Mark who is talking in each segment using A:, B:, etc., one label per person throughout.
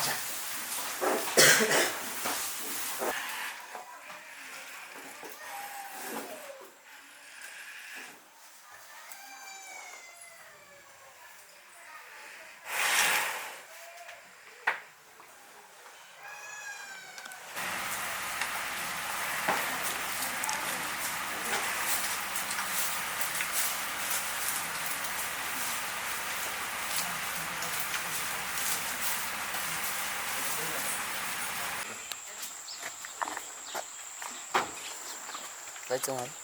A: Gotcha.
B: जायचं मला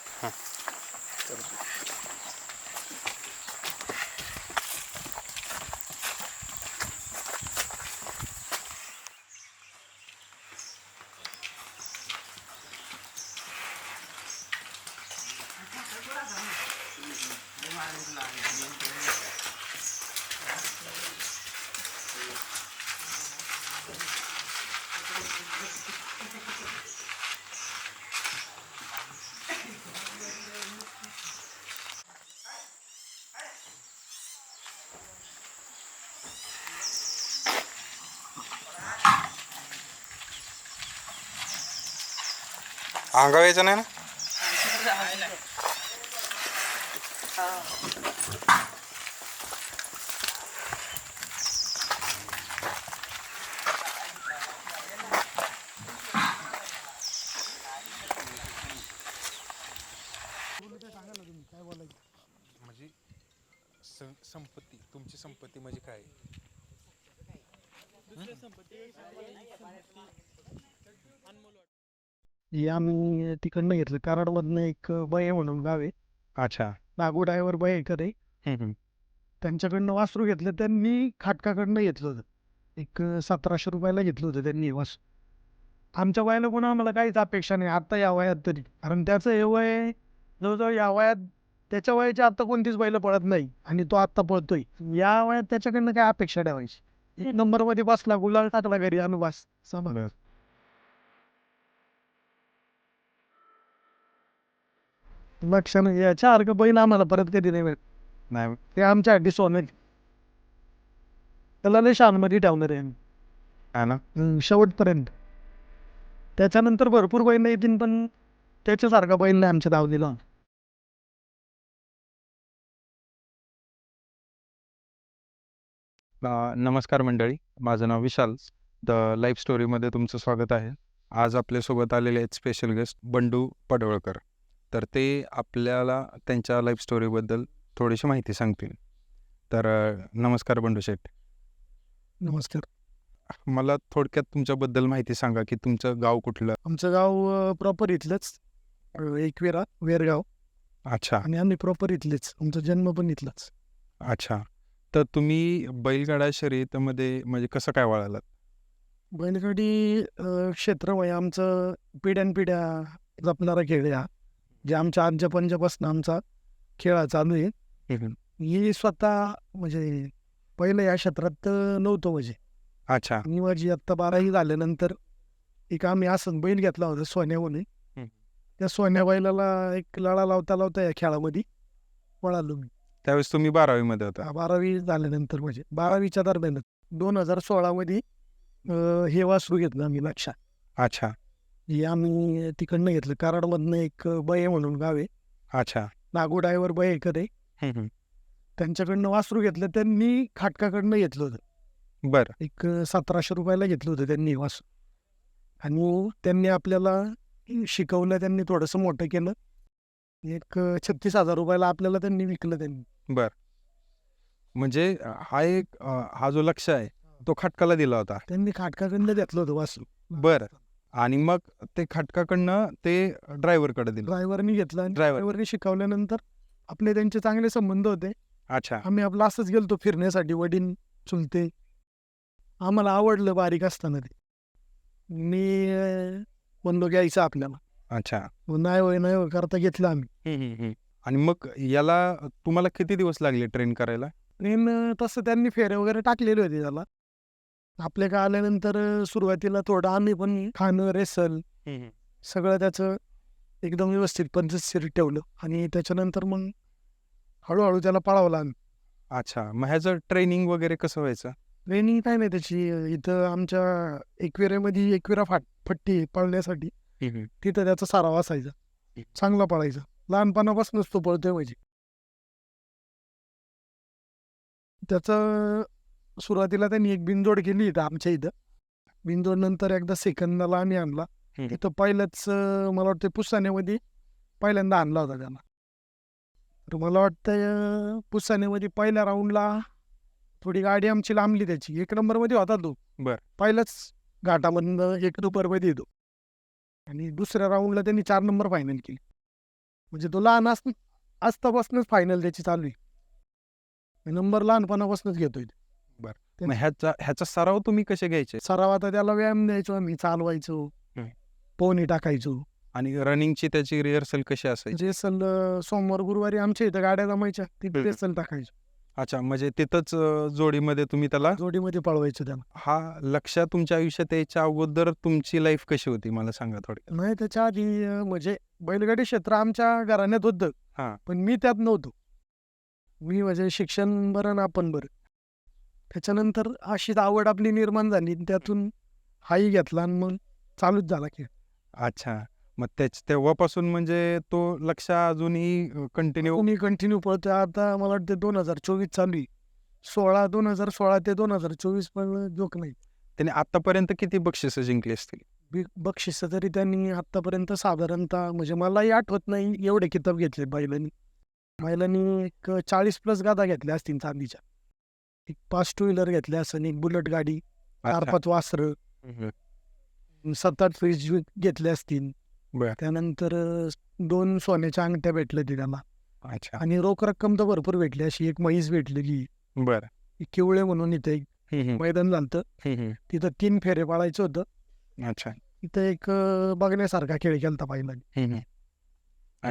C: अंग व्हायचं ना?
D: आम्ही तिकडनं घेतलं. कराडमधनं एक बये म्हणून गाव आहे.
C: अच्छा.
D: नागो ड्रायव्हर बयेकर आहे. त्यांच्याकडनं वासरू घेतलं. त्यांनी खाटकाकडनं घेतलं होतं. एक सतराशे रुपयाला घेतलं होतं त्यांनी हे वासरू. आमच्या वयाला पण आम्हाला काहीच अपेक्षा नाही. आता या वयात तरी. कारण त्याचं हे वय जवळजवळ या वयात त्याच्या वयाच्या आता कोणतीच बैल पळत नाही. आणि तो आत्ता पळतोय. या वयात त्याच्याकडनं काय अपेक्षा ठेवायची? एक नंबरमध्ये बसला गुलाल टाकला घरी आणू बस समज लक्षानं याच्या अर्ग बैल आम्हाला परत कधी नाही मिळत
C: नाही.
D: ते आमच्या सोनं आहे. त्याला लय शानमध्ये ठेवणार आहे आम्ही.
C: ना?
D: हम्म, शेवटपर्यंत. त्याच्यानंतर भरपूर बैल येतील पण त्याच्यासारखा बैल नाही आमच्या
C: अ, नमस्कार मंडळी. माझं नाव विशाल. द लाईफ स्टोरीमध्ये तुमचं स्वागत आहे. आज आपल्यासोबत आलेले आहेत स्पेशल गेस्ट बंडू पडवळकर. तर ते आपल्याला त्यांच्या लाईफ स्टोरीबद्दल थोडीशी माहिती सांगतील. तर नमस्कार बंडू शेठ.
D: नमस्कार.
C: मला थोडक्यात तुमच्याबद्दल माहिती सांगा की तुमचं गाव कुठलं?
D: आमचं गाव प्रॉपर इथलंच. एकविरा वेरगाव.
C: अच्छा.
D: आणि आम्ही प्रॉपर इथलेच. आमचा जन्म पण इथलाच.
C: अच्छा. तर तुम्ही बैलगाडा शर्यतीमध्ये म्हणजे कसं काय वळालात?
D: बैलगाडी क्षेत्र वय आमचं पिढ्यानपिढ्या जपणारा खेळ हा जे आमच्या आजच्या पंजापासून आमचा खेळ चालू आहे. मी स्वतः म्हणजे पहिलं या क्षेत्रात नव्हतो म्हणजे.
C: अच्छा.
D: मी माझी आत्ता बारावी झाल्यानंतर एक आम्ही असं बैल घेतला होता
C: हम्म.
D: त्या सोन्या बैलाला एक लळा लावता लावता या खेळामध्ये पळालो मी.
C: त्यावेळेस तुम्ही बारावीमध्ये होता.
D: हा, बारावी झाल्यानंतर म्हणजे. बारावीच्या दरम्यान दोन हजार सोळामध्ये अं, हे वासरू घेतलं आम्ही लक्षात
C: अच्छा.
D: हे आम्ही तिकडनं घेतलं. कराडमधनं एक बये म्हणून गाव आहे.
C: अच्छा.
D: नागो आहे
C: हम्म, हम्म.
D: त्यांच्याकडनं वासरू घेतलं. त्यांनी खाटकाकडनं घेतलं होतं.
C: बरं.
D: एक सतराशे रुपयाला घेतलं होतं त्यांनी वासरू. आणि त्यांनी आपल्याला शिकवलं. त्यांनी थोडंसं मोठं केलं. एक छत्तीस हजार रुपयाला आपल्याला त्यांनी विकलं त्यांनी.
C: म्हणजे अ, हा एक अ, हा जो लक्ष आहे तो खटकाला दिला होता.
D: त्यांनी खाटकाकडनं घेतलं होतं वासरू.
C: बरं. आणि मग ते खटकाकडनं ते ड्रायव्हरकडे दिलं.
D: ड्रायव्हरनी घेतलं आणि
C: Driver.
D: ड्रायव्हरनी शिकवल्यानंतर आपले त्यांचे चांगले संबंध होते.
C: अच्छा.
D: आम्ही आपलं असंच गेलतो फिरण्यासाठी वडील चुलते. आम्हाला आवडलं बारीक असताना ते. मी अं, म्हणलो घ्यायचं आपल्याला.
C: अच्छा.
D: मग नाही होय नाही होय करता घेतलं आम्ही.
C: आणि मग याला तुम्हाला किती दिवस लागले ट्रेन करायला?
D: ट्रेन तसं त्यांनी फेरे वगैरे टाकलेले होते त्याला. आपल्या का आल्यानंतर सुरुवातीला थोडं आम्ही पण खाणं रेसल सगळं त्याचं एकदम व्यवस्थित पद्धतशीर ठेवलं आणि त्याच्यानंतर मग हळूहळू त्याला पळावलं आम्ही
C: अच्छा. मग ह्याचं ट्रेनिंग वगैरे कसं व्हायचं?
D: ट्रेनिंग काय नाही त्याची. इथं आमच्या एकविऱ्यामध्ये एकविरा फाट फट्टी पळण्यासाठी तिथं त्याचा सराव असायचा. चांगला पळायचा. लहानपणापासूनच तो पळतोय म्हणजे. त्याचं सुरुवातीला त्यांनी एक बिनजोड केली इथं आमच्या इथं. बिनजोड नंतर एकदा सेकंदाला आम्ही आणला. तिथं पहिल्याच अं, मला वाटतं पुसाण्यामध्ये पहिल्यांदा आणला होता त्याला. तर मला वाटतं पुसाण्यामध्ये पहिल्या राऊंडला थोडी गाडी आमची लांबली त्याची. एक नंबरमध्ये होता तो.
C: बर.
D: पहिल्याच घाटामधनं एक नंबरमध्ये येतो. आणि दुसऱ्या राऊंडला त्यांनी चार नंबर फायनल केली. म्हणजे तो लहान असत असतापासूनच फायनल त्याची चालू आहे. नंबर लहानपणापासूनच घेतोय.
C: मग ह्याचा ह्याचा सराव तुम्ही कसे घ्यायचे?
D: सराव आता त्याला व्यायाम द्यायचो आम्ही चालवायचो
C: हम्म.
D: पोहणी टाकायचो.
C: आणि रनिंगची त्याची रिहर्सल कशी असायची?
D: रेसल सोमवार गुरुवारी आमच्या इथं गाड्या जमायच्या तिथे
C: हम्म.
D: रेसल टाकायचो.
C: अच्छा म्हणजे तिथंच अं, जोडीमध्ये तुम्ही त्याला
D: जोडीमध्ये पळवायचो त्याला.
C: हा लक्ष तुमच्या आयुष्यात यायच्या अगोदर तुमची लाईफ कशी होती मला सांगा थोडक्यात.
D: नाही त्याच्या आधी अं, म्हणजे बैलगाडी क्षेत्र आमच्या घराण्यात होतं.
C: हा.
D: पण मी त्यात नव्हतो. मी म्हणजे शिक्षण बरं ना आपण बरं त्याच्यानंतर अशीच आवड आपली निर्माण झाली आणि त्यातून हाही घेतला आणि मग चालूच झाला खेळ.
C: अच्छा. मग त्याच तेव्हापासून म्हणजे तो लक्ष अजूनही कंटिन्यू
D: मी कंटिन्यू पळतोय. आता मला वाटतं दोन हजार चोवीस चालू आहे. सोळा दोन हजार सोळा ते दोन हजार चोवीस पण जोक नाही.
C: त्याने आतापर्यंत किती बक्षिसं जिंकली असतील?
D: बक्षिस तरी त्यांनी आतापर्यंत साधारणतः म्हणजे मलाही आठवत नाही एवढे किताब घेतले बैलांनी. बैलांनी एक चाळीस प्लस गादा घेतल्या असतील चांदीच्या. एक पाच टू व्हीलर घेतल्या असं एक बुलेट गाडी चार. पाच वासरं. सात आठ फ्रीज घेतले असतील. त्यानंतर दोन सोन्याच्या अंगठ्या भेटल्या त्याला.
C: अच्छा.
D: आणि रोख रक्कम तर भरपूर भेटली अशी एक म्हैस भेटली की.
C: बर.
D: किवळे म्हणून इथे एक मैदान झालं तिथं तीन फेरे पाळायचं होतं.
C: अच्छा.
D: तिथं एक बघण्यासारखा खेळ केलता पहिला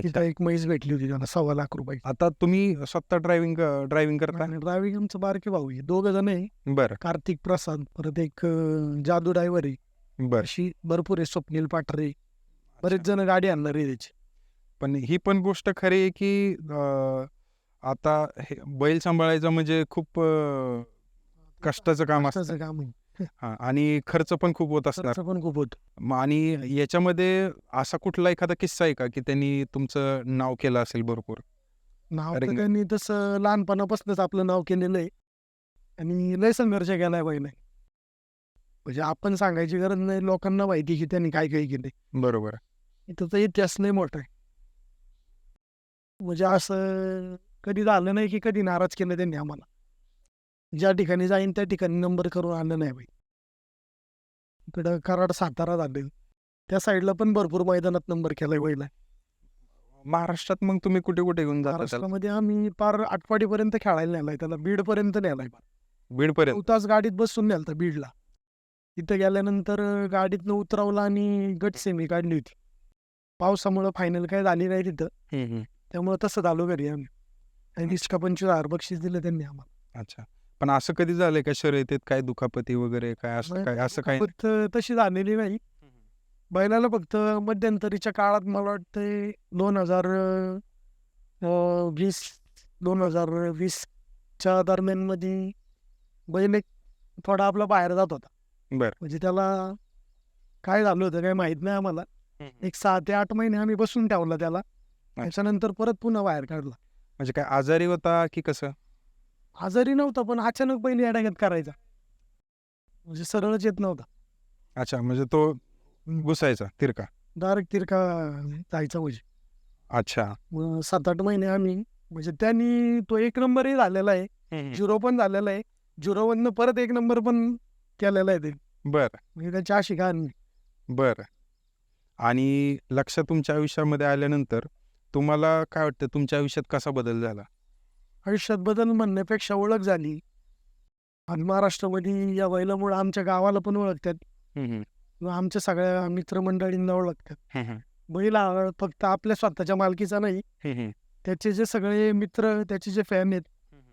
D: तिथं एक म्हैस भेटली होती त्याला सव्वा लाख रुपये.
C: आता तुम्ही स्वतः ड्रायव्हिंग ड्रायव्हिंग करता?
D: ड्रायव्हिंग आमचं बारके भाऊ आहे. दोघ जण आहे.
C: बरं.
D: कार्तिक प्रसाद परत एक अं, जादू ड्रायव्हर आहे.
C: बर.
D: अशी भरपूर आहे. स्वप्नील पाटरे बरेच जण गाडी आणणार आहे त्याची.
C: पण ही पण गोष्ट खरी आहे की अं, आता हे बैल सांभाळायचं म्हणजे खूप अं, कष्टाचं काम असतं.
D: कष्टाचं काम आहे.
C: हा, आणि खर्च पण खूप होत असणार.
D: खर्च पण खूप होत.
C: मग आणि याच्यामध्ये असा कुठला एखादा किस्सा आहे का की त्यांनी तुमचं नाव केलं असेल भरपूर?
D: नाव तर त्यांनी तसं लहानपणापासूनच आपलं नाव केलेलं आहे. आणि लय संघर्ष केलाय पहिले म्हणजे आपण सांगायची गरज नाही लोकांना माहिती की त्यांनी काय काय केले
C: बरोबर
D: तर इतिहास लय मोठा आहे. म्हणजे असं कधी झालं नाही की कधी नाराज केलं त्यांनी आम्हाला. ज्या ठिकाणी जाईन त्या ठिकाणी नंबर करून आणलं नाही बाई. इकडं कराड सातारा झालं. त्या साईडला पण भरपूर मैदानात नंबर केलाय पहिला
C: महाराष्ट्रात मग तुम्ही कुठे कुठे घेऊन जाता त्याला?
D: महाराष्ट्रामध्ये आम्ही पार आटपाडीपर्यंत खेळायला नेलाय त्याला. बीडपर्यंत नेलाय.
C: बीडपर्यंत?
D: नऊ तास गाडीत बसून नेलता बीडला. तिथं गेल्यानंतर गाडीतनं उतरवलं आणि गट सेमी काढली होती. पावसामुळं फायनल काय झाली नाही तिथं. त्यामुळे तसं झालो घरी आम्ही. आणि वीस का पंचवीस हजार बक्षीस दिलं त्यांनी आम्हाला.
C: अच्छा. पण असं कधी झालंय का शर्यतीत काय दुखापती वगैरे काय असं काय असं काय
D: फक्त तशी झालेली नाही. बैलाला फक्त मध्यंतरीच्या काळात मला वाटतं दोन हजार वीस दोन हजार वीसच्या दरम्यानमध्ये बैल एक थोडा आपला बाहेर जात होता.
C: बर.
D: म्हणजे त्याला काय झालं होतं काही माहीत नाही आम्हाला. एक सहा ते आठ महिने आम्ही बसून ठेवला त्याला. त्याच्यानंतर परत पुन्हा बाहेर काढला.
C: म्हणजे काय आजारी होता की कसं?
D: आजारी नव्हता पण अचानक पहिले अडॅगत करायचा. म्हणजे सरळच येत नव्हता.
C: अच्छा म्हणजे तो घुसायचा तिरका?
D: डायरेक्ट तिरका जायचा म्हणजे.
C: अच्छा.
D: मग सात आठ महिने आम्ही म्हणजे त्यांनी तो एक नंबरही झालेला आहे. झिरो पण झालेला आहे. झिरो वरनं परत एक नंबर पण केलेला आहे ते.
C: बर.
D: म्हणजे त्याची अशी कहाणी
C: बर. आणि लक्ष तुमच्या आयुष्यामध्ये आल्यानंतर तुम्हाला काय वाटतं तुमच्या आयुष्यात कसा बदल झाला?
D: आयुष्यात बदल म्हणण्यापेक्षा ओळख झाली. आणि महाराष्ट्रामध्ये या बैलामुळे आमच्या गावाला पण ओळखतात. आमच्या सगळ्या मित्रमंडळींना ओळखतात. बैल हा फक्त आपल्या स्वतःच्या मालकीचा नाही. त्याचे जे सगळे मित्र त्याचे जे फॅन आहेत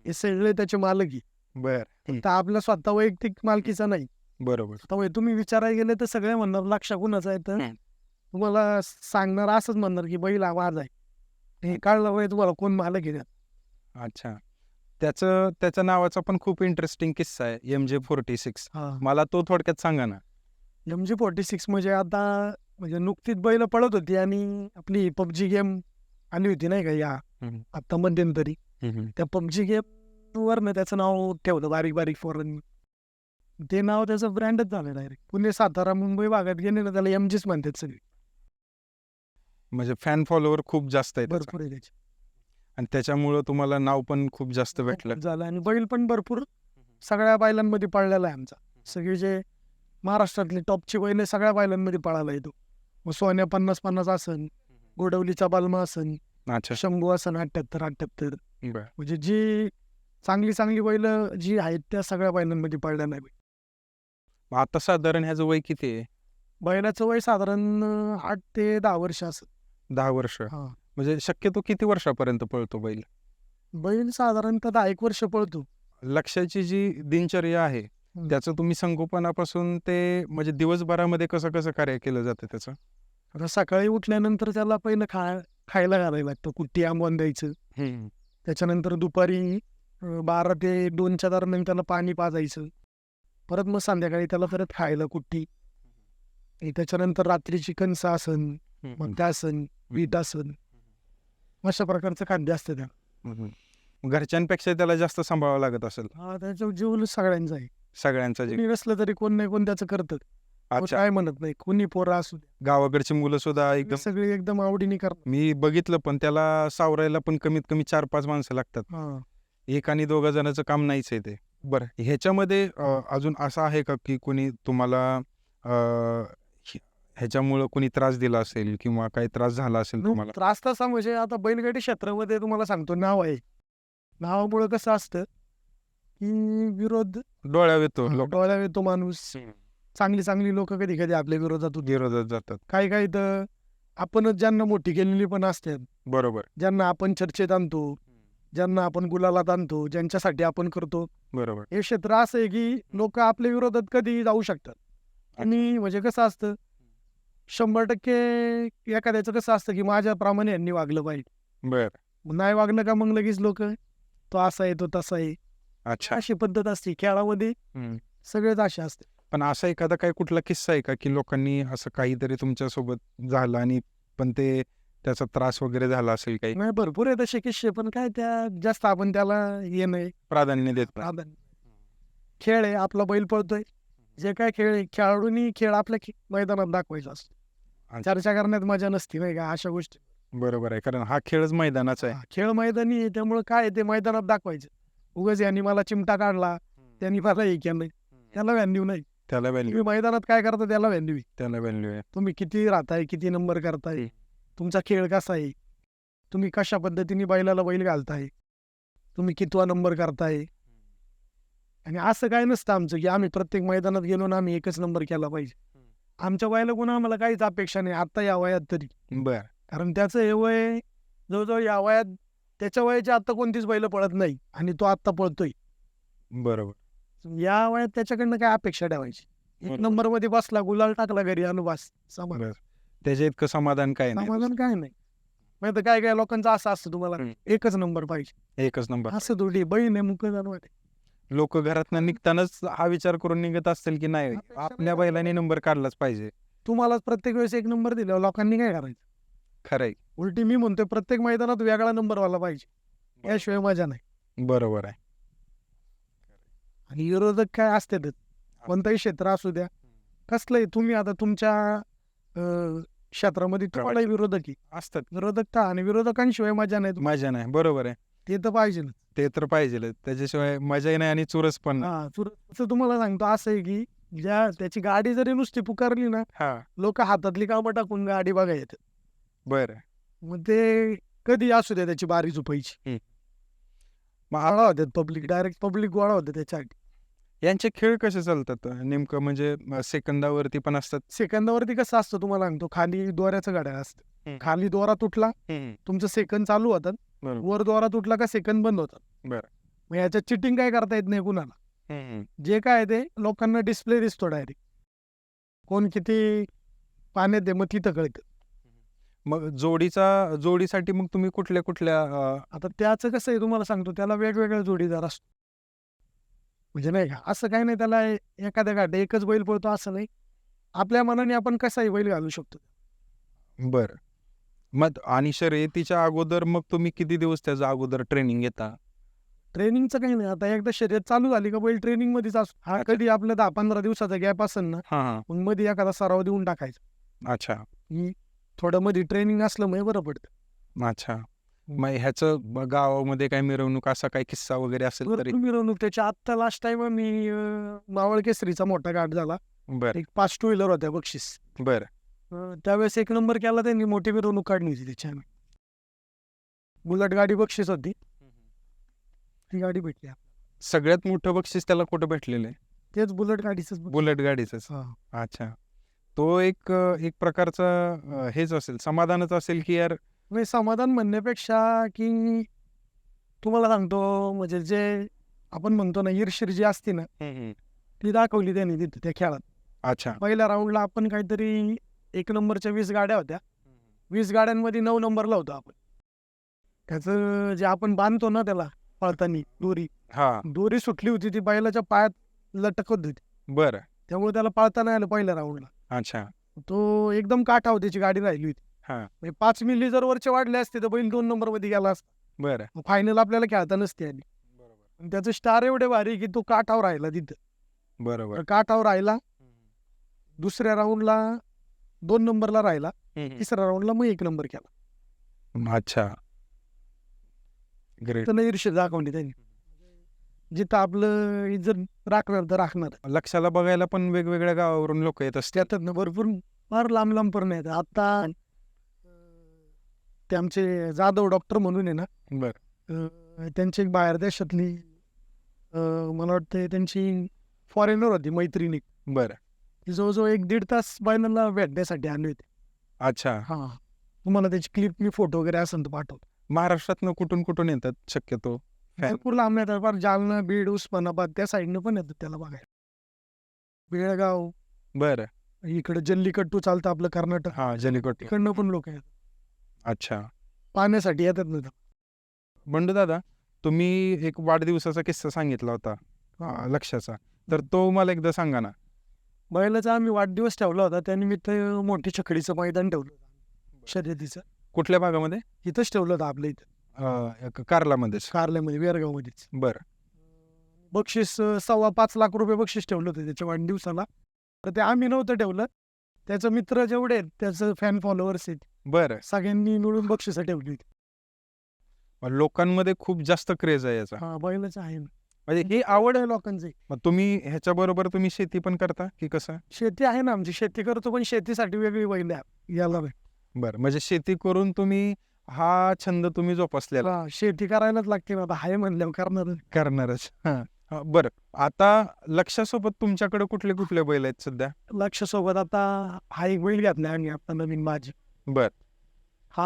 D: हे सगळे त्याचे मालक आहे
C: बर.
D: आपल्या स्वतः वैयक्तिक मालकीचा नाही.
C: बरोबर.
D: तुम्ही विचारायला गेले तर सगळे म्हणणार लक्ष कुणाचं आहे तर. तुम्हाला सांगणार असंच म्हणणार की बैल हा माझा आहे. हे कळलं वय तुम्हाला कोण मालक आहे त्यात.
C: अच्छा. त्याचं त्याच्या नावाचा पण खूप इंटरेस्टिंग किस्सा आहे एम जे फोर्टी सिक्स मला तो थोडक्यात सांगा ना.
D: एम जी फोर्टी सिक्स म्हणजे आता म्हणजे नुकतीच बैल पळत होती आणि आपली पबजी गेम आली होती नाही का या. आता मध्यंतरी त्या पबजी गेम वरनं त्याचं नाव ठेवलं बारीक बारीक फोरन ते नाव त्याचं ब्रँडच झालं डायरेक्ट पुणे सातारा मुंबई भागात गेले ना त्याला एम जीच म्हणतात सगळे.
C: म्हणजे फॅन फॉलोवर खूप जास्त आहे.
D: भरपूर आहे त्याचे.
C: आणि त्याच्यामुळं तुम्हाला नाव पण खूप जास्त भेटलं.
D: झालं आणि बैल पण भरपूर सगळ्या बैलांमध्ये पळलेला आहे आमचा. सगळे जे महाराष्ट्रातले टॉपची बैल सगळ्या बैलांमध्ये पळाला येतो मग सोन्या पन्नास पन्नास असन गोडवलीचा बालमा असन
C: अच्छा.
D: शंभू असन अठ्ठ्याहत्तर अठ्ठ्याहत्तर म्हणजे जी चांगली चांगली बैल जी आहेत त्या सगळ्या बैलांमध्ये पळलेला आहे
C: मग आता साधारण ह्याचं वय किती आहे?
D: बैलाचं वय साधारण आठ ते दहा वर्ष असत
C: दहा वर्ष.
D: हा.
C: म्हणजे शक्यतो किती वर्षापर्यंत पळतो बैल?
D: बैल साधारणतः दहा एक वर्ष पळतो.
C: लक्षाची जी दिनचर्या आहे. त्याचं तुम्ही संगोपनापासून ते म्हणजे दिवसभरामध्ये कसं कसं कार्य केलं जातं त्याचं?
D: आता सकाळी उठल्यानंतर त्याला पहिलं खा खायला घालायला लागतं. कुट्टी आंबवून द्यायचं. त्याच्यानंतर दुपारी बारा ते दोनच्या दरम्यान त्याला पाणी पाजायचं. परत मग संध्याकाळी त्याला परत खायला कुट्टी. त्याच्यानंतर रात्रीची कणसं असन मग असन वीट असन. अशा प्रकारचं खाद्य असतं त्या
C: हम्म. घरच्यांपेक्षा त्याला जास्त सांभाळावं लागत असेल.
D: हा त्याचं जीवन सगळ्यांचं आहे.
C: सगळ्यांचा जीव
D: कोणी नसलं तरी कोण नाही कोण त्याचं करतं. कोण
C: अच्छा.
D: काय म्हणत नाही कोणी पोरं असू
C: गावाकडची मुलं सुद्धा एकदम
D: सगळे एकदम आवडीने करतात.
C: मी बघितलं पण त्याला सावरायला पण कमीत कमी चार पाच माणसं लागतात.
D: हा.
C: एक आणि दोघा जणांचं काम नाहीच आहे ते. बरं. ह्याच्यामध्ये अं, अजून असं आहे का की कोणी तुम्हाला अं, ह्याच्यामुळं कोणी त्रास दिला असेल किंवा काही त्रास झाला असेल तुम्हाला?
D: त्रास तसा म्हणजे आता बैलगाडी क्षेत्रामध्ये तुम्हाला सांगतो नाव आहे. नावामुळं कसं असतं की विरोध
C: डोळ्यावर येतो
D: डोळ्या येतो माणूस. चांगली चांगली लोक कधी कधी आपल्या विरोधात
C: विरोधात जातात.
D: काही काही तर आपणच ज्यांना मोठी केलेली पण असतात.
C: बरोबर.
D: ज्यांना आपण चर्चेत आणतो ज्यांना आपण गुलालात आणतो ज्यांच्यासाठी आपण करतो.
C: बरोबर.
D: हे क्षेत्र असं आहे की लोक आपल्या विरोधात कधी जाऊ शकतात. आणि म्हणजे कसं असतं शंभर टक्के एखाद्याचं कसं असतं की माझ्याप्रमाणे यांनी वागलं पाहिजे.
C: बर.
D: नाही वागलं का मग लगेच लोक? तो असा आहे तो तसा आहे.
C: अच्छा.
D: अशी पद्धत असते खेळामध्ये
C: हम्म.
D: सगळेच असे असते.
C: पण असा एखादा काही कुठला किस्सा आहे का की लोकांनी असं काहीतरी तुमच्यासोबत झालं आणि पण ते त्याचा त्रास वगैरे झाला असेल काही?
D: नाही भरपूर आहे तसे किस्से पण काय त्या जास्त आपण त्याला हे नाही.
C: प्राधान्य देत नाही.
D: प्राधान्य. खेळ आहे आपला बैल पळतोय. जे काय खेळ आहे खेळाडूंनी खेळ आपल्या खे- मैदानात दाखवायचा असतो.
C: अच्छा.
D: चर्चा करण्यात मजा नसती नाही का अशा गोष्टी.
C: बरोबर आहे कारण हा खेळच मैदानाचा आहे.
D: हा, खेळ मैदानी आहे त्यामुळे काय आहे ते मैदानात दाखवायचं. उगाच यांनी मला चिमटा काढला त्यांनी मला हे केलं त्याला व्हॅल्यू नाही.
C: त्याला व्हॅल्यू
D: तुम्ही मैदानात काय करता त्याला व्हॅल्यू
C: त्याला व्हॅल्यू आहे.
D: तुम्ही किती राहताय किती नंबर करताय तुमचा खेळ कसा आहे? तुम्ही कशा पद्धतीने बैलाला बैल घालताय? तुम्ही कितवा नंबर करताय? आणि असं काय नसतं आमचं की आम्ही प्रत्येक मैदानात गेलो ना आम्ही एकच नंबर केला पाहिजे. आमच्या वयाला कोणा आम्हाला काहीच अपेक्षा नाही आता या वयात तरी.
C: बर.
D: कारण त्याचं हे वय जवळजवळ या वयात त्याच्या वयाच्या आता कोणतीच बैल पळत नाही आणि तो आत्ता पळतोय.
C: बरोबर.
D: या वयात त्याच्याकडनं काय अपेक्षा ठेवायची? एक. नंबरमध्ये बसला गुलाल टाकला घरी अनुवास समाधान.
C: त्याच्या इतकं समाधान काय नाही.
D: समाधान काय नाही. माहिती काय काय लोकांचं असं असतं तुम्हाला. एकच नंबर पाहिजे.
C: एकच नंबर
D: असं थोडी बहीण आहे जाणवत
C: लोक घरातनं निघतानाच हा विचार करून निघत असतील की नाही? आपल्या बैलाने नंबर काढलाच पाहिजे.
D: तुम्हाला प्रत्येक वेळेस एक नंबर दिल्यावर लोकांनी काय करायचं?
C: खरंय.
D: उलटी मी म्हणतोय प्रत्येक मैदानात वेगळा नंबर वाला पाहिजे. याशिवाय मजा नाही.
C: बरोबर आहे.
D: आणि विरोधक काय असतातच. कोणतंही क्षेत्र असू द्या. कसलंही तुम्ही आता तुमच्या अं, क्षेत्रामध्ये तुम्हाला विरोधक आहे.
C: असतात.
D: विरोधक आणि विरोधकांशिवाय मजा नाही.
C: मजा नाही. बरोबर आहे.
D: ते तर पाहिजे
C: ते तर पाहिजे त्याच्याशिवाय मजाही नाही आणि चुरस पण नाही.
D: हा चुर- असं तुम्हाला सांगतो असं आहे की ज्या त्याची गाडी जरी नुसती पुकारली ना
C: हा.
D: लोक हातातली कामं टाकून गाडी बघा येतात
C: बर.
D: मग ते कधी असू द्या त्याची बारी झुपायची.
C: हम्म.
D: मग आळा होत्यात पब्लिक डायरेक्ट पब्लिक गोळा होते त्याच्यासाठी
C: यांचे खेळ कसे चालतात? नेमकं म्हणजे सेकंदावरती पण असतात.
D: सेकंदावरती कसं असतं तुम्हाला सांगतो खाली दोऱ्याचं गाड्या असतं. खाली दोरा तुटला तुमचं सेकंद चालू होतात. वर दोरा तुटला का सेकंद बंद होतात
C: बरं.
D: मग याच्यात चिटिंग काय करता येत नाही कुणाला? जे काय ते लोकांना डिस्प्ले दिसतो डायरेक्ट कोण किती पाण्यात आहे मग तिथं कळतं.
C: मग जोडीचा जोडीसाठी मग तुम्ही कुठल्या कुठल्या
D: आता त्याचं कसं आहे तुम्हाला सांगतो त्याला वेगवेगळा जोडीदार असतो. म्हणजे नाही का असं काही नाही त्याला एखाद्या गाडी एकच बैल पळतो असं नाही. आपल्या मनाने आपण कसाही बैल घालू शकतो.
C: बरं. मग आणि शर्यतीच्या अगोदर मग तुम्ही किती दिवस त्याचा अगोदर ट्रेनिंग घेता?
D: ट्रेनिंगचं काही नाही. आता एकदा शर्यत चालू झाली का बैल ट्रेनिंग मध्येच असतो. हा. कधी आपलं दहा पंधरा दिवसाचा गॅप असेल ना
C: हां
D: मग मध्ये एखादा सराव देऊन टाकायचा.
C: अच्छा.
D: थोडं मध्ये ट्रेनिंग असलं मग बरं पडतं.
C: अच्छा. मग ह्याचं ब- गावामध्ये काय मिरवणूक असा काही किस्सा वगैरे असेल तरी?
D: भरपूर मिरवणूक. त्याच्या आत्ता लास्ट टाइम मी अं, मावळ केसरीचा मोठा घाट झाला.
C: बरं.
D: एक पाच टू व्हीलर होत्या बक्षीस.
C: बरं.
D: अं, त्यावेळेस एक नंबर केला त्यांनी मोठी मिरवणूक काढली होती त्याची आम्ही. बुलट गाडी बक्षीस होती. ती गाडी भेटली.
C: सगळ्यात मोठं बक्षीस त्याला कुठं भेटलेलं आहे?
D: तेच बुलट गाडीच
C: बुलेट गाडीचंच. अच्छा. तो एक अ, एक प्रकारचा अ, हेच असेल समाधानच असेल की यार
D: म्हणजे समाधान म्हणण्यापेक्षा की तुम्हाला सांगतो म्हणजे जे आपण म्हणतो ना ईर्षीर जी असते ना ती दाखवली त्यांनी तिथे त्या खेळात.
C: अच्छा.
D: पहिल्या राऊंडला आपण काहीतरी एक नंबरच्या वीस गाड्या होत्या. वीस गाड्यांमध्ये नऊ नंबरला होतो आपण. त्याचं जे आपण बांधतो ना त्याला पळतानी दोरी.
C: हा.
D: दोरी सुटली होती ती बैलाच्या पायात लटकत होती.
C: बरं.
D: त्यामुळे त्याला पळता नाही आलं पहिल्या राऊंडला
C: अच्छा.
D: तो एकदम काठाव त्याची गाडी राहिली होती.
C: हा.
D: म्हणजे पाच मिली जर वरचे वाढले असते तर बैल दोन नंबरमध्ये गेला असता.
C: बरं.
D: फायनल आपल्याला खेळता नसते आली. पण त्याचं स्टार एवढे भारी की तो काठावर राहिला तिथं.
C: बरोबर.
D: काठावर राहिला. दुसऱ्या राऊंडला दोन नंबरला राहिला. तिसऱ्या राऊंडला मग एक नंबर केला.
C: अच्छा. ग्रेट
D: तर ईर्ष्य दाखवली त्यांनी जिथं आपलं इज्जत राखणार तर राखणार.
C: लक्षाला बघायला पण वेगवेगळ्या गावावरून लोक येत असतात
D: त्यातच ना भरपूर. फार लांब लांब पण आता ते आमचे जाधव डॉक्टर म्हणून आहे ना
C: बर.
D: अं, त्यांची एक बाहेर देशातली अं, मला वाटतं त्यांची फॉरेनर होती मैत्रिणी.
C: बर.
D: ती जवळजवळ एक दीड तास बायनाला भेटण्यासाठी आली होती.
C: अच्छा.
D: हा. तुम्हाला त्याची क्लिप मी फोटो वगैरे असेल तर पाठवतो.
C: महाराष्ट्रातनं कुठून कुठून येतात शक्यतो Fan.
D: भरपूर लांब येतात. फार जालना बीड उस्मानाबाद त्या साईडनं पण येतात त्याला बघायला. बेळगाव.
C: बर.
D: इकडे जल्लीकट्टू चालतं आपलं कर्नाटक.
C: हा जलिकोट
D: तिकडनं पण लोक येतात.
C: अच्छा.
D: पाहण्यासाठी येतात ना
C: बंडू दादा तुम्ही एक वाढदिवसाचा किस्सा सांगितला होता लक्षाचा. तर तो मला एकदा सांगा ना.
D: बैलाचा आम्ही वाढदिवस ठेवला होता त्यानिमित्त मोठी छकडीचं मैदान ठेवलं होतं. शर्यतीचं.
C: कुठल्या भागामध्ये?
D: इथंच ठेवलं होतं आपल्या इथं.
C: अ, कारलामध्येच.
D: कारल्यामध्ये वेरगावमध्येच.
C: बर.
D: बक्षीस अं, सव्वा पाच लाख रुपये बक्षीस ठेवलं होतं त्याच्या वाढदिवसाला. तर ते आम्ही नव्हतं ठेवलं. त्याचं मित्र जेवढे आहेत त्याचं फॅन फॉलोअर्स आहेत
C: बर.
D: सगळ्यांनी मिळून बक्षिसं ठेवली होती.
C: लोकांमध्ये खूप जास्त क्रेज आहे याचा.
D: हा बैलाचं आहे
C: म्हणजे
D: हे आवड आहे लोकांची.
C: मग तुम्ही ह्याच्या बरोबर तुम्ही शेती पण करता की कसं?
D: शेती आहे ना आमची. शेती करतो पण शेतीसाठी वेगळी बैल आहे. याला बी.
C: बरं. म्हणजे शेती करून तुम्ही हा छंद तुम्ही जोपासलेला.
D: हा, शेती करायलाच लागते ना आता. हाय म्हणल्यावर करणार
C: करणारच. हा. हा, बरं. आता लक्षासोबत तुमच्याकडे कुठले कुठले बैल आहेत सध्या?
D: लक्ष सोबत आता हा एक बैल घेतलाय आम्ही आता नवीन माझी.
C: बर.
D: हा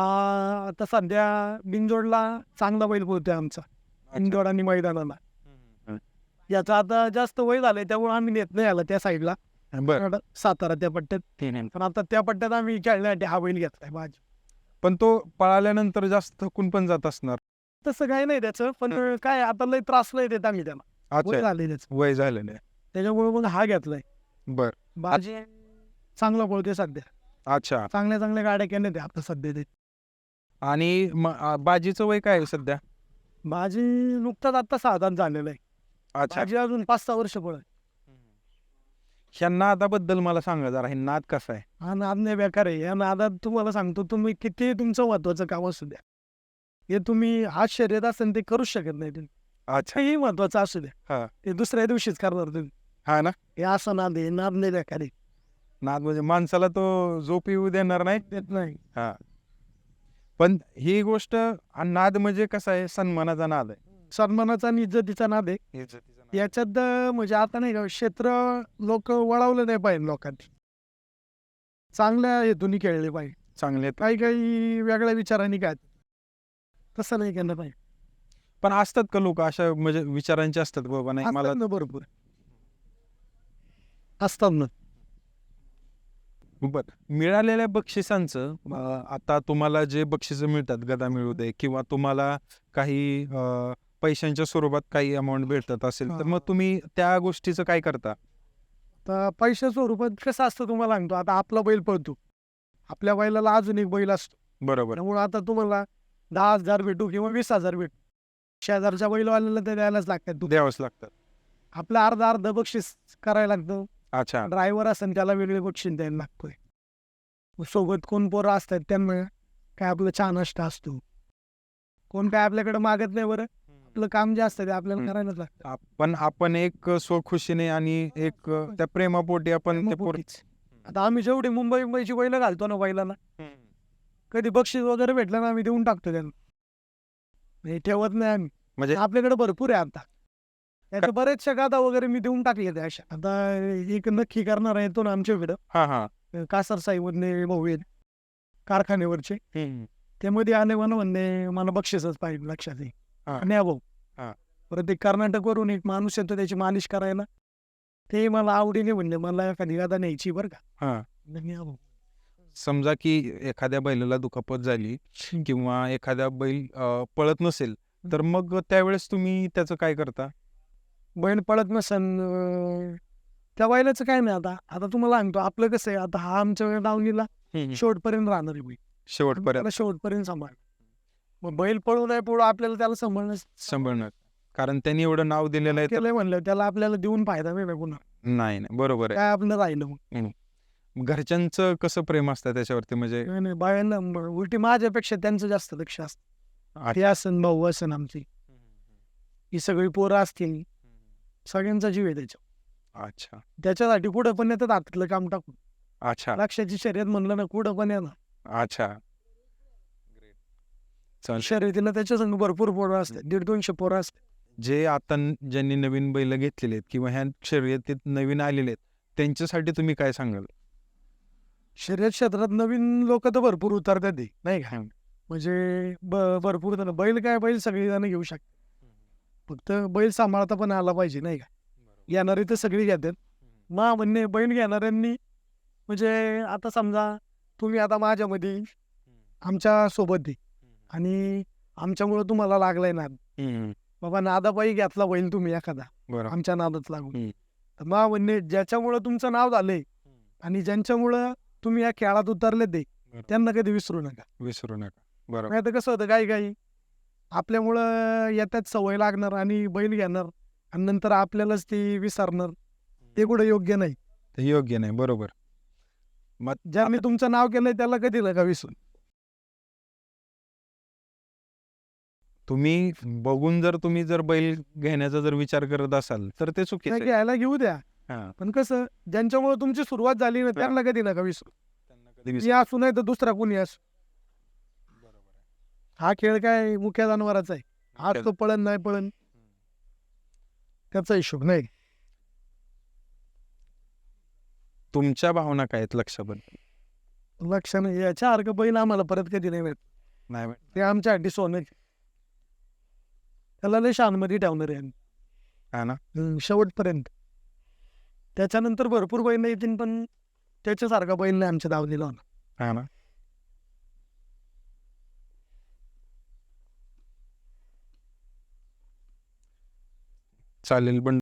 D: आता सध्या बिनजोडला चांगला बैल बोलतोय आमचा. बिनजोड आणि मैदानाला. याचं आता जास्त वय झालंय त्यामुळे आम्ही नेत नाही आला त्या साईडला
C: बर.
D: सातारा त्या पट्ट्यात. पण आता त्या पट्ट्यात आम्ही खेळण्यासाठी हा बैल घेतलाय माझी
C: पण तो पळाल्यानंतर जास्त थकून पण जात असणार?
D: तसं काही नाही त्याचं पण काय आता लय त्रास लय देत आम्ही त्याला. वय
C: अच्छा
D: झालंय त्याचं.
C: वय झालेलं आहे.
D: त्याच्यामुळे मग हा घेतलाय.
C: बर.
D: बाजी चांगला पळतोय सध्या.
C: अच्छा.
D: चांगल्या चांगल्या गाड्या केल्या ते आता सध्या ते
C: आणि म- बाजीचं वय काय आहे सध्या?
D: बाजी नुकताच आता साधारण झालेलं आहे.
C: अच्छा.
D: बाजी अजून पाच सहा वर्ष पळ
C: ह्या नादाबद्दल मला सांगा जरा हे नाद कसा आहे?
D: हा नाद नाही बेकार आहे. या नादात तुम्हाला सांगतो तुम्ही किती तुमचं महत्वाचं काम असू द्या. हे तुम्ही आज शर्यत असेल ते करूच शकत नाही तुम्ही.
C: अच्छा.
D: हे महत्वाचं असू
C: हा.
D: द्या ते दुसऱ्या दिवशीच करणार तुम्ही.
C: हा ना?
D: हे असं नाद आहे. नाद नाही बेकार आहे.
C: नाद म्हणजे माणसाला तो झोप येऊ देणार नाही.
D: देत नाही.
C: हा. पण ही गोष्ट हा नाद म्हणजे कसा आहे? सन्मानाचा नाद आहे.
D: सन्मानाचा आणि इज्जतीचा नाद आहे. याच्यात म्हणजे आता नाही का क्षेत्र लोक वळवलं नाही पाहिजे लोकांनी. चांगल्या हेतून खेळले पाहिजे.
C: चांगले.
D: काही काही वेगळ्या विचारांनी काय? तसं नाही केलं पाहिजे.
C: पण असतात का लोक अशा म्हणजे विचारांचे असतात बाबा? नाही मला
D: भरपूर. असतात ना.
C: बर. मिळालेल्या बक्षिसांचं अं, आता तुम्हाला जे बक्षिसं मिळतात गदा मिळू दे किंवा तुम्हाला काही अं, पैशांच्या स्वरूपात काही अमाऊंट भेटत असेल तर
D: हा.
C: मग तुम्ही त्या गोष्टीचं काय करता?
D: तर पैशा स्वरूपात कसं असतं तुम्हाला सांगतो. आता आपला बैल पळतो. आपल्या बैलाला अजून एक बैल असतो.
C: बरोबर.
D: त्यामुळे आता तुम्हाला दहा हजार भेटू किंवा वीस हजार भेटू. शेजारच्या बैलवाल्याला ते द्यायलाच लागतात तू
C: द्यावंच लागतात.
D: आपलं अर्ध अर्ध बक्षीस करायला लागतं.
C: अच्छा.
D: ड्रायव्हर असेल त्याला वेगळे बक्षीस द्यायला लागतोय. मग सोबत कोण पोरं असतात त्यांना काय आपलं चहा नाश्ता असतो. कोण काय आपल्याकडे मागत नाही बरं. आपलं काम जे असतं ते आपल्याला. करायलाच लागतं.
C: आपण आपण एक स्वखुशीने आणि एक त्या प्रेमापोटी आपण ते पोर-
D: पोटीच. आता आम्ही जेवढी मुंबई मुंबईची बैल घालतो ना बैलाला कधी बक्षीस वगैरे भेटलं ना आम्ही देऊन टाकतो त्यांना. हे ठेवत नाही आम्ही.
C: म्हणजे
D: आपल्याकडे भरपूर आहे आता. त्याच्या बरेचशा गादा वगैरे मी देऊन टाकले त्या अशा. आता एक नक्की करणार येतो ना आमच्याकडं.
C: हा हा.
D: कासार भाऊ आहेत. कारखान्यावरचे. ते मध्ये आले म्हणा म्हणणे मला बक्षीसच पाहिजे लक्षात येईल
C: हा.
D: भाऊ.
C: हा.
D: परत एक कर्नाटकवरून एक माणूस येतो त्याची मालिश करायला. ते मला आवडीने म्हणले मला एखादी गादा न्यायची बरं का.
C: हा.
D: म्हणलं, न्या भाऊ.
C: समजा की एखाद्या बैलाला दुखापत झाली किंवा एखाद्या बैल अं, पळत नसेल तर मग त्यावेळेस तुम्ही त्याचं काय करता?
D: बैल पळत नसन त्या बैलाचं काय नाही आता. आता तुम्हाला सांगतो आपलं कसं आहे आता हा आमच्या डावणीला शेवटपर्यंत राहणार आहे बैल.
C: शेवटपर्यंत.
D: त्याला शेवटपर्यंत सांभाळ मग बैल पळू नाही पळू आपल्याला त्याला सांभाळणं
C: सांभाळणार कारण त्यांनी एवढं नाव दिलेलं आहे तर
D: केलंय म्हणलं त्याला आपल्याला देऊन फायदा नाही ना पुन्हा
C: नाही नाही. बरोबर आहे.
D: काय आपलं राहिलं मग?
C: घरच्यांचं कसं प्रेम असतं त्याच्यावरती? म्हणजे
D: नाही, नाही. बायांना म- उलटी माझ्यापेक्षा त्यांचं जास्त लक्ष असतं. ते असन भाऊ असन आमची. ही सगळी पोरं असतील. सगळ्यांचा जीव आहे त्याच्या
C: अच्छा.
D: त्याच्यासाठी कुठं पण येतात हातातलं काम टाकून.
C: अच्छा.
D: लक्षाची शर्यत म्हणलं ना कुठं पण येणार.
C: अच्छा. चालेल.
D: शर्यतीला त्याच्या संग भरपूर पोरं असतात दीड दोनशे पोरं असतात.
C: जे आता न- ज्यांनी नवीन बैल घेतलेले आहेत किंवा ह्या शर्यतीत नवीन आलेले आहेत त्यांच्यासाठी तुम्ही काय सांगाल?
D: शर्यत क्षेत्रात नवीन लोक तर भरपूर उतरतात नाही का? म्हणजे ब- भरपूर जण बैल काय बैल सगळी जण घेऊ शकतात. फक्त बैल सांभाळता पण आला पाहिजे नाही का? येणारे तर सगळी घेतात. मा म्हणणे बैल घेणाऱ्यांनी म्हणजे आता समजा तुम्ही आता माझ्यामध्ये आमच्यासोबत आहे आणि आमच्यामुळं तुम्हाला लागलाय नाद. बाबा नादापायी घेतला बैल तुम्ही एखादा आमच्या नादात लागून. तर मा म्हणणे ज्याच्यामुळं तुमचं नाव झालंय आणि ज्यांच्यामुळं तुम्ही या खेळात उतरले ते. त्यांना कधी विसरू नका.
C: विसरू नका. बरोबर.
D: कसं होतं काही काही आपल्यामुळं येतात सवय लागणार आणि बैल घेणार आणि नंतर आपल्यालाच ती विसरणार. ते कुठं योग्य नाही.
C: ते योग्य नाही. बरोबर. मग
D: ज्यांनी तुमचं नाव केलंय त्याला कधी नका विसरून?
C: तुम्ही बघून जर तुम्ही जर बैल घेण्याचा जर विचार करत असाल तर ते चुकीचं आहे.
D: घ्यायला घेऊ द्या.
C: हा.
D: पण कसं ज्यांच्यामुळे तुमची सुरुवात झाली ना त्यांना कधी नका विसरू
C: त्यांना कधी
D: मी असू नाही तर दुसरा कोणी असू. हा खेळ काय मुख्य जनावराचा आहे. आज तो पळण नाही पळण त्याचा हिशोब नाही.
C: तुमच्या भावना काय आहेत लक्षात
D: लक्ष नाही. याच्यासारखं बैल आम्हाला परत कधी नाही मिळत.
C: नाही
D: ते आमच्यासाठी सोनं आहे. त्याला लय शानमध्ये ठेवणार आहे आम्ही.
C: हा ना?
D: हम्म, शेवटपर्यंत. त्याच्यानंतर भरपूर बैल येतील पण त्याच्यासारखा बैल नाही आमच्या दावणीला होणार
C: हा ना? चालेल. पण